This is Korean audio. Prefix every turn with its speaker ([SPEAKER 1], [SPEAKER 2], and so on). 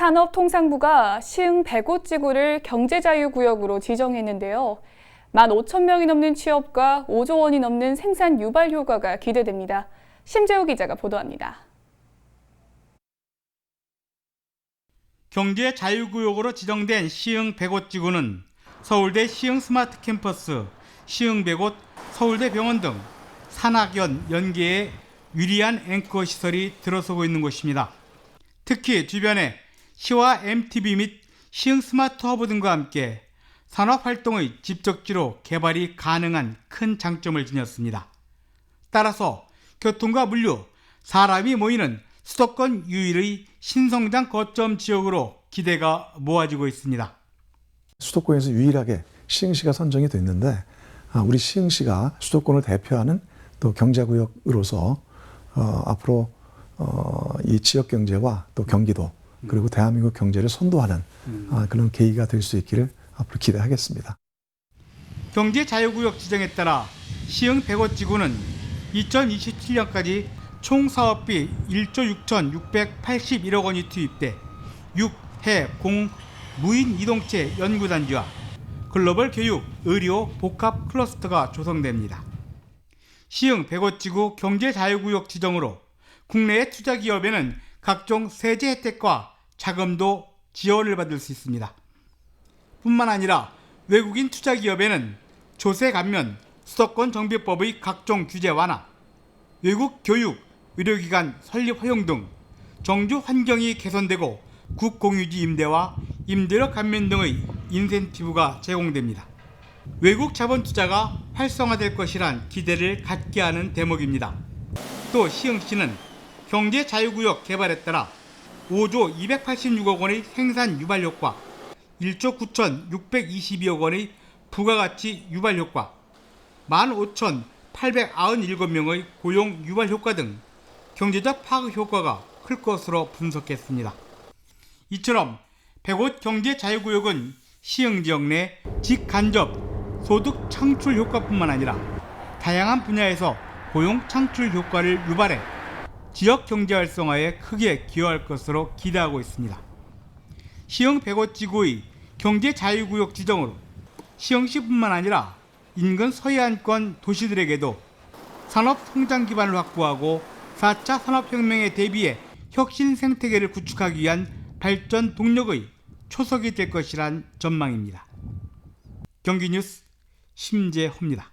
[SPEAKER 1] 산업통상부가 시흥 105지구를 경제자유구역으로 지정했는데요. 15,000명이 넘는 취업과 5조 원이 넘는 생산 유발 효과가 기대됩니다. 심재호 기자가 보도합니다.
[SPEAKER 2] 경제 자유구역으로 지정된 시흥 105지구는 서울대 시흥 스마트 캠퍼스, 시흥 105, 서울대 병원 등 산학연 연계에 유리한 앵커 시설이 들어서고 있는 곳입니다. 특히 주변에 시와 MTB 및 시흥 스마트 허브 등과 함께 산업 활동의 집적지로 개발이 가능한 큰 장점을 지녔습니다. 따라서 교통과 물류, 사람이 모이는 수도권 유일의 신성장 거점 지역으로 기대가 모아지고 있습니다.
[SPEAKER 3] 수도권에서 유일하게 시흥시가 선정이 됐는데 아, 우리 시흥시가 수도권을 대표하는 또 경제구역으로서 어, 앞으로 어, 이 지역 경제와 또 경기도 그리고 대한민국 경제를 선도하는 아, 그런 계기가 될 수 있기를 앞으로 기대하겠습니다.
[SPEAKER 2] 경제 자유구역 지정에 따라 시흥 105지구는 2027년까지 총 사업비 1조 6,681억 원이 투입돼 육, 해, 공, 무인 이동체 연구단지와 글로벌 교육, 의료, 복합 클러스터가 조성됩니다. 시흥 105지구 경제자유구역 지정으로 국내의 투자 기업에는 각종 세제 혜택과 자금도 지원을 받을 수 있습니다. 뿐만 아니라 외국인 투자 기업에는 조세 감면, 수도권 정비법의 각종 규제 완화, 외국 교육, 의료기관 설립 허용 등 정주 환경이 개선되고 국공유지 임대와 임대료 감면 등의 인센티브가 제공됩니다. 외국 자본 투자가 활성화될 것이란 기대를 갖게 하는 대목입니다. 또 시흥시는 경제 자유구역 개발에 따라 5조 286억 원의 생산 유발 효과, 1조 9,622억 원의 부가가치 유발 효과, 15,897명의 고용 유발 효과 등 경제적 파급 효과가 클 것으로 분석했습니다. 이처럼 105 경제 자유구역은 시흥 지역 내 직간접 소득 창출 효과뿐만 아니라 다양한 분야에서 고용 창출 효과를 유발해 지역 경제 활성화에 크게 기여할 것으로 기대하고 있습니다. 시흥 105지구의 경제 자유구역 지정으로 시흥시뿐만 아니라 인근 서해안권 도시들에게도 산업 성장 기반을 확보하고 4차 산업혁명에 대비해 혁신 생태계를 구축하기 위한 발전 동력의 초석이 될 것이란 전망입니다. 경기뉴스 심재호입니다.